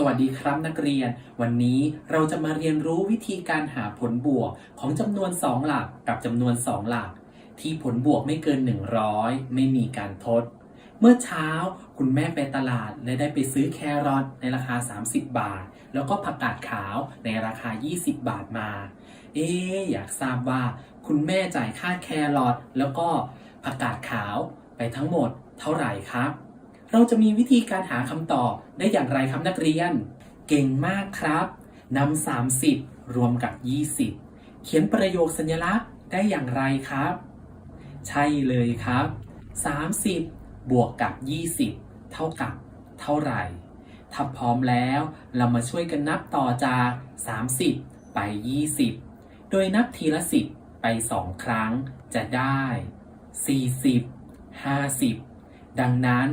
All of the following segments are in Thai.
สวัสดีครับนักเรียน วันนี้เราจะมาเรียนรู้วิธีการหาผลบวกของจำนวน 2 หลักกับจำนวน 2 หลัก ที่ผลบวกไม่เกิน 100 ไม่มีการทด เมื่อเช้าคุณแม่ไปตลาดและได้ไปซื้อแครอทในราคา 30 บาท แล้วก็ผักกาดขาวในราคา 20 บาทมา เอ๊อยากทราบว่า คุณแม่จ่ายค่าแครอทแล้วก็ผักกาดขาวไปทั้งหมดเท่าไหร่ครับ เราจะมีวิธีการหาคำตอบได้อย่างไรครับนักเรียน เก่งมากครับนำ30 รวมกับ 20 เขียนประโยคสัญลักษณ์ได้อย่างไรครับ ใช่เลยครับ 30 บวกกับ 20 เท่ากับ เท่าไหร่ ถ้าพร้อมแล้วเรามาช่วยกันนับต่อจาก 30 ไป 20 โดยนับทีละ 10 ไป 2 ครั้งจะได้ 40 50 ดังนั้น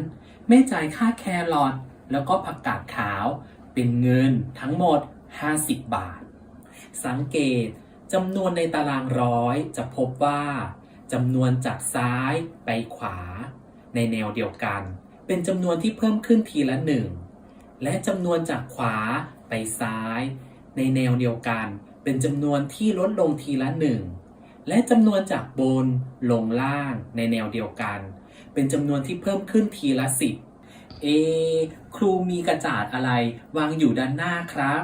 แม่จ่ายค่าแครอทแล้วก็ผักกาดขาวเป็นเงินทั้งหมด 50 บาท สังเกตจำนวนในตารางร้อยจะพบว่าจำนวนจากซ้ายไปขวา ในแนวเดียวกัน เป็นจำนวนที่เพิ่มขึ้นทีละหนึ่งและจำนวนจากขวาไปซ้าย ในแนวเดียวกัน เป็นจำนวนที่ลดลงทีละหนึ่งและจำนวนจากบนลงล่างในแนวเดียวกัน เป็นจำนวนที่เพิ่มขึ้นทีละสิบเอ ครูมีกระจาดอะไร วางอยู่ด้านหน้าครับ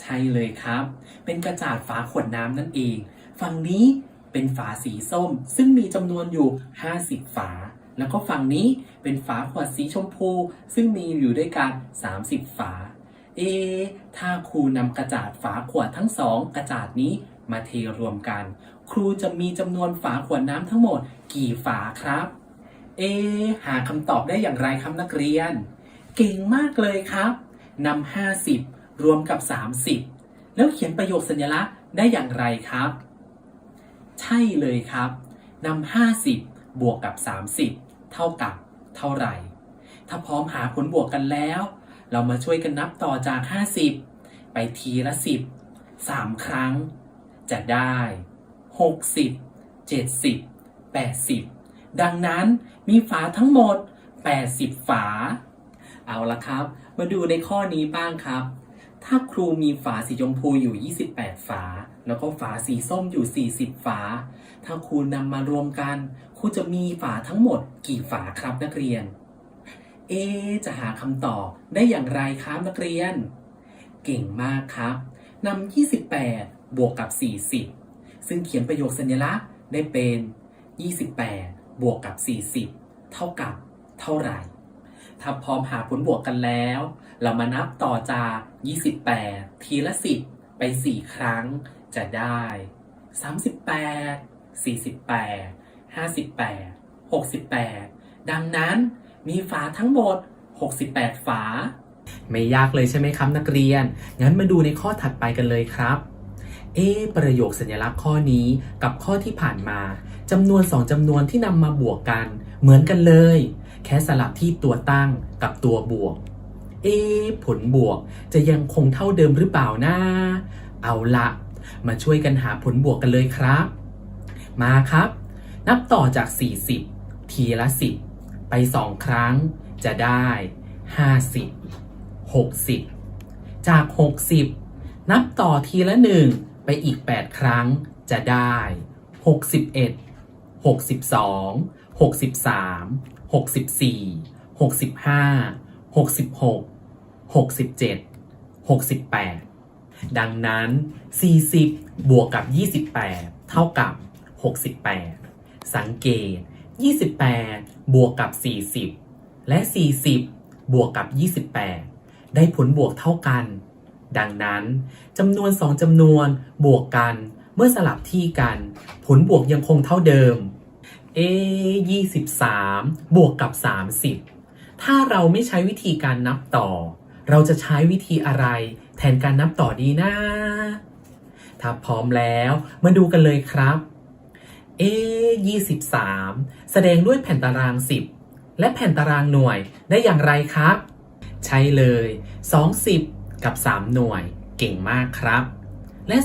ใช่เลยครับ เป็นกระจาดฝาขวดน้ำนั่นเอง ฝั่งนี้เป็นฝาสีส้ม ซึ่งมีจำนวนอยู่ 50 ฝา แล้วก็ฝั่งนี้เป็นฝาขวดสีชมพู ซึ่งมีอยู่ด้วยกัน 30 ฝา เอ ถ้าครูนำกระจาดฝาขวดทั้งสองกระจาดนี้มาเทรวมกัน ครูจะมีจำนวนฝาขวดน้ำทั้งหมดกี่ฝาครับ เอ หาคำตอบได้อย่างไรครับนักเรียน เก่งมากเลยครับนำ50 รวมกับ 30 แล้วเขียนประโยคสัญลักษณ์ได้อย่างไรครับ ใช่เลยครับนำ50 บวกกับ 30 เท่ากับ เท่าไหร่ ถ้าพร้อมหาผลบวกกันแล้ว เรามาช่วยกันนับต่อจาก 50 ไปทีละ 10 3 ครั้ง จะได้ 60 70 80 ดังนั้นมีฝาทั้งหมด 80 ฝา เอาละครับ มาดูในข้อนี้บ้างครับ ถ้าครูมีฝาสีชมพูอยู่ 28 ฝา แล้วก็ฝาสีส้มอยู่ 40 ฝา ถ้าครูนำมารวมกันครูจะมีฝาทั้งหมดกี่ฝาครับนักเรียน เอ จะหาคำตอบได้อย่างไรครับนักเรียน เก่งมากครับนำ28 บวกกับ 40 ซึ่งเขียนประโยคสัญลักษณ์ได้เป็น 28 บวกกับ 40 เท่ากับเท่าไหร่ ถ้าพร้อมหาผลบวกกันแล้ว เรามานับต่อจาก 28 ทีละ 10 ไป 4 ครั้งจะได้ 38 48 58 68 ดังนั้นมีฝาทั้งหมด 68 ฝา ไม่ยากเลยใช่ไหมครับนักเรียน งั้นมาดูในข้อถัดไปกันเลยครับ เอะประโยคสัญลักษณ์ข้อนี้กับข้อที่ผ่านมาจำนวนสองจำนวนที่นำมาบวกกัน เหมือนกันเลย แค่สลับที่ตัวตั้งกับตัวบวก เอะผลบวกจะยังคงเท่าเดิมหรือเปล่านะ เอาละมาช่วยกันหาผลบวกกันเลยครับ มาครับ นับต่อจาก 40 ทีละ 10 ไป 2 ครั้ง จะได้ 50 60 จาก 60 นับต่อทีละ 1 ไปอีก 8 ครั้งจะได้ 61 62 63 64 65 66 67 68 ดังนั้น 40 บวกกับ 28 เท่ากับ 68 สังเกต 28 บวกกับ 40 และ 40 บวกกับ 28 ได้ผลบวกเท่ากัน ดังนั้นจำนวนสองจำนวนบวกกัน เมื่อสลับที่กัน ผลบวกยังคงเท่าเดิมเอ23 บวกกับ 30 ถ้าเราไม่ใช้วิธีการนับต่อ เราจะใช้วิธีอะไร แทนการนับต่อดีนะถ้าพร้อมแล้วมาดูกันเลยครับเอ23 แสดงด้วยแผ่นตาราง 10 และแผ่นตารางหน่วยได้อย่างไรครับ ใช่เลย 20 กับ 3 หน่วยเก่งมากครับ และ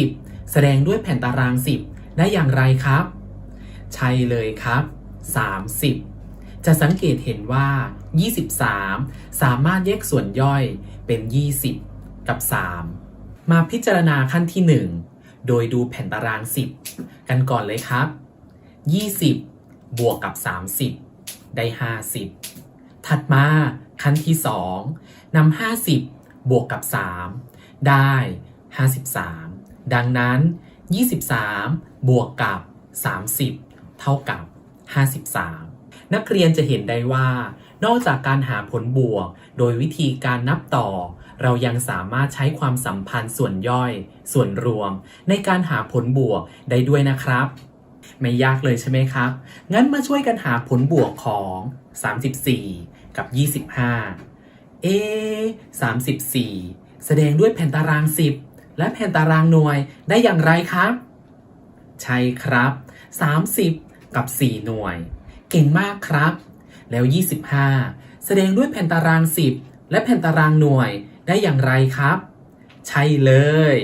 30 แสดงด้วยแผ่นตาราง 10 ได้อย่างไรครับ ใช่เลยครับ 30 จะสังเกตเห็นว่า 23 สามารถแยกส่วนย่อยเป็น 20 กับ 3 มาพิจารณาขั้นที่ 1 โดยดูแผ่นตาราง 10 กันก่อนเลยครับ 20 บวกกับ 30 ได้ 50 ถัดมาขั้นที่ 2นำ50 บวกกับ 3 ได้ 53 ดังนั้น 23 บวกกับ 30 เท่ากับ 53 นักเรียนจะเห็นได้ว่า นอกจากการหาผลบวก โดยวิธีการนับต่อ เรายังสามารถใช้ความสัมพันธ์ส่วนย่อย ส่วนรวม ในการหาผลบวกได้ด้วยนะครับ ไม่ยากเลยใช่ไหมครับ งั้นมาช่วยกันหาผลบวกของ 34 กับ 25 เอะ34แสดงด้วยแผ่นตาราง10และแผ่นตารางหน่วยได้อย่างไรครับ ใช่ครับ 30 กับ 4 หน่วย เก่งมากครับ แล้ว 25 แสดงด้วยแผ่นตาราง 10 และแผ่นตารางหน่วยได้อย่างไรครับ ใช่เลย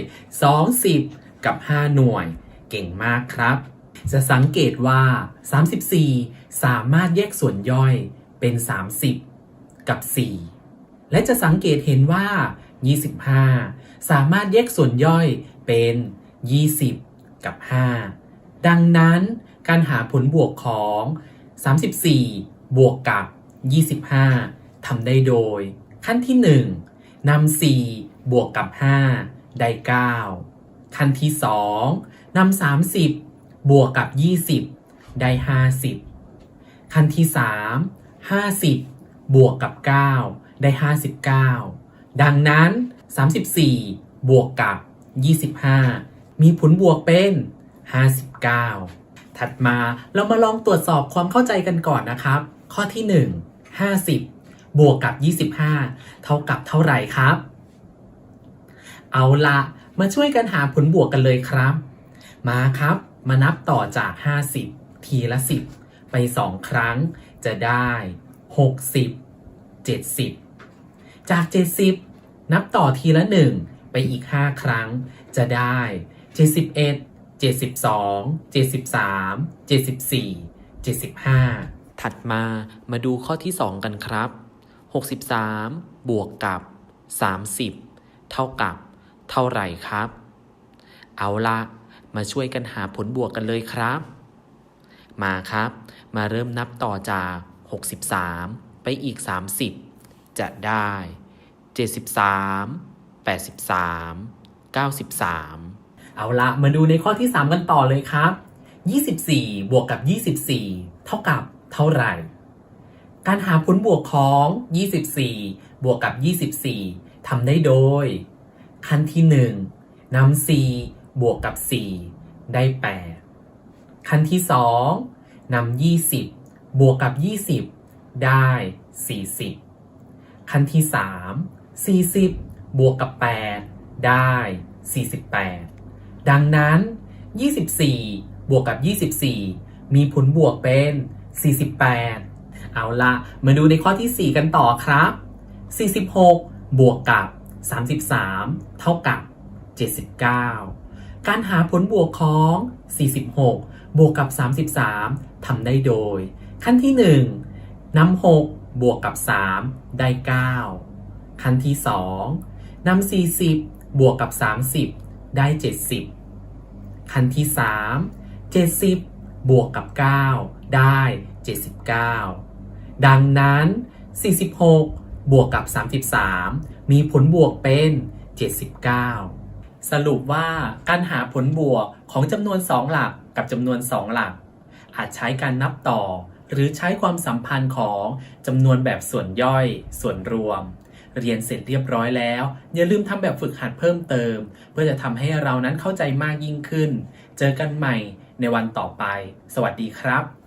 20 กับ 5 หน่วย เก่งมากครับ จะสังเกตว่า 34 สามารถแยกส่วนย่อยเป็น 30 กับ 4 และจะสังเกตเห็นว่า 25 สามารถแยกส่วนย่อยเป็น 20 กับ 5 ดังนั้นการหาผลบวกของ 34 บวกกับ 25 ทำได้โดย ขั้นที่ 1นำ4บวกกับ 5 ได้ 9 ขั้นที่ 2นำ30 บวกกับ 20 ได้ 50 ขั้นที่ 3 50 บวกกับ 9 ได้ 59 ดังนั้น 34 บวกกับ 25 มีผลบวกเป็น 59 ถัดมาเรามาลองตรวจสอบความเข้าใจกันก่อนนะครับ ข้อที่ 1 50 บวกกับ 25 เท่ากับเท่าไหร่ครับ เอาละมาช่วยกันหาผลบวกกันเลยครับ มาครับมานับต่อจาก 50 ทีละ 10 ไป 2 ครั้งจะได้ 60 70 จาก 70 นับต่อทีละ 1 ไปอีก 5 ครั้ง จะได้ 71 72 73 74 75 ถัดมามาดูข้อที่ 2 กันครับ 63 บวกกับ 30 เท่ากับ เท่าไหร่ครับ เอาละมาช่วยกันหาผลบวกกันเลยครับ มาครับ มาเริ่มนับต่อจาก 63 ไปอีก 30 จะได้ 73 83 93 เอาละมาดูในข้อที่ 3 กันต่อเลยครับ 24 บวกกับ 24 เท่ากับเท่าไหร่ การหาผลบวกของ 24 บวกกับ 24 ทำได้โดย ขั้นที่ 1นำ4บวกกับ 4 ได้ 8 ขั้นที่ 2นำ20 บวกกับ 20 ได้ 40 ขั้นที่ 3 40 บวกกับ 8 ได้ 48 ดังนั้น 24 บวกกับ 24 มีผลบวกเป็น 48 เอาละมาดูในข้อที่ 4 กันต่อครับ 46 บวกกับ 33 เท่ากับ 79 การหาผลบวกของ 46 บวกกับ 33ทำได้โดย ขั้นที่ 1นำ6 บวกกับ 3 ได้ 9 ขั้นที่ 2นำ40 บวกกับ 30 ได้ 70 ขั้นที่ 3 70 บวกกับ 9 ได้ 79 ดังนั้น 46 บวกกับ 33 มีผลบวกเป็น 79 สรุปว่าการหาผลบวกของจำนวน 2 หลักกับจำนวน 2 หลัก อาจใช้การนับต่อ หรือใช้ความสัมพันธ์ของจำนวนแบบส่วนย่อย ส่วนรวม เรียนเสร็จเรียบร้อยแล้ว อย่าลืมทำแบบฝึกหัดเพิ่มเติม เพื่อจะทำให้เรานั้นเข้าใจมากยิ่งขึ้น เจอกันใหม่ในวันต่อไป สวัสดีครับ